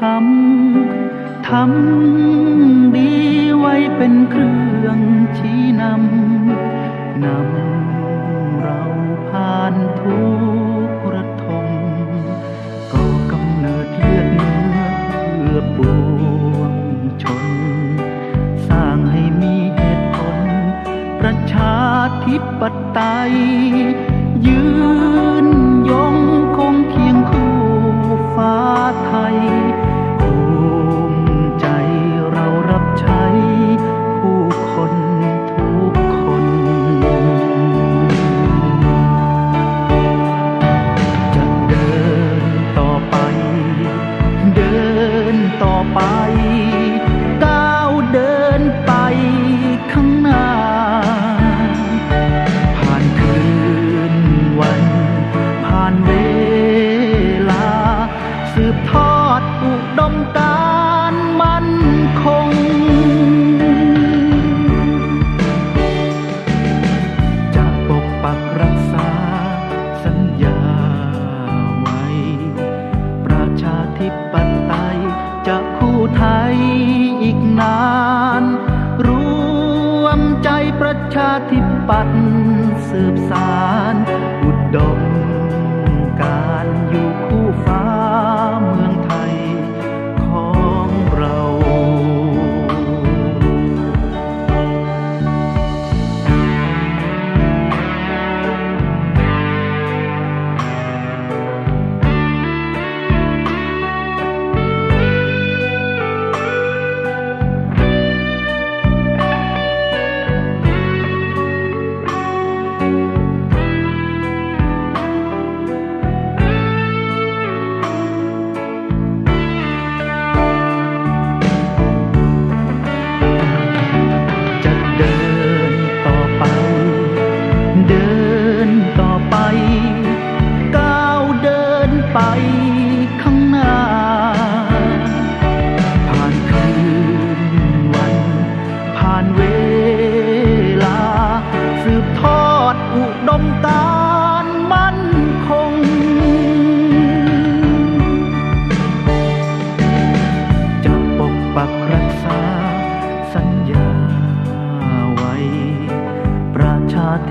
ทำ ทำดีไว้เป็นเครื่องชี้นำ นำเราผ่านทุกระทมก็กำเนิดเลือดเนื้อเพื่อปวงชน สร้างให้มีเหตุผล ประชาธิปไตยยืน นาน รวมใจประชาธิปัตย์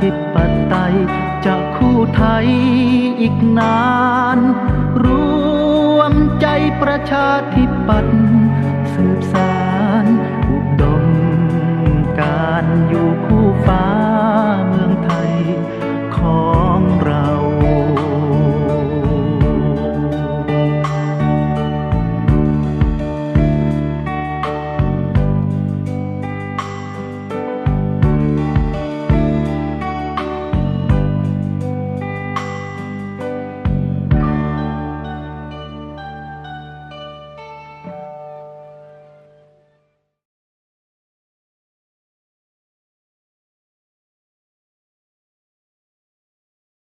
ธิปไตยจะคู่ไทยอีกนาน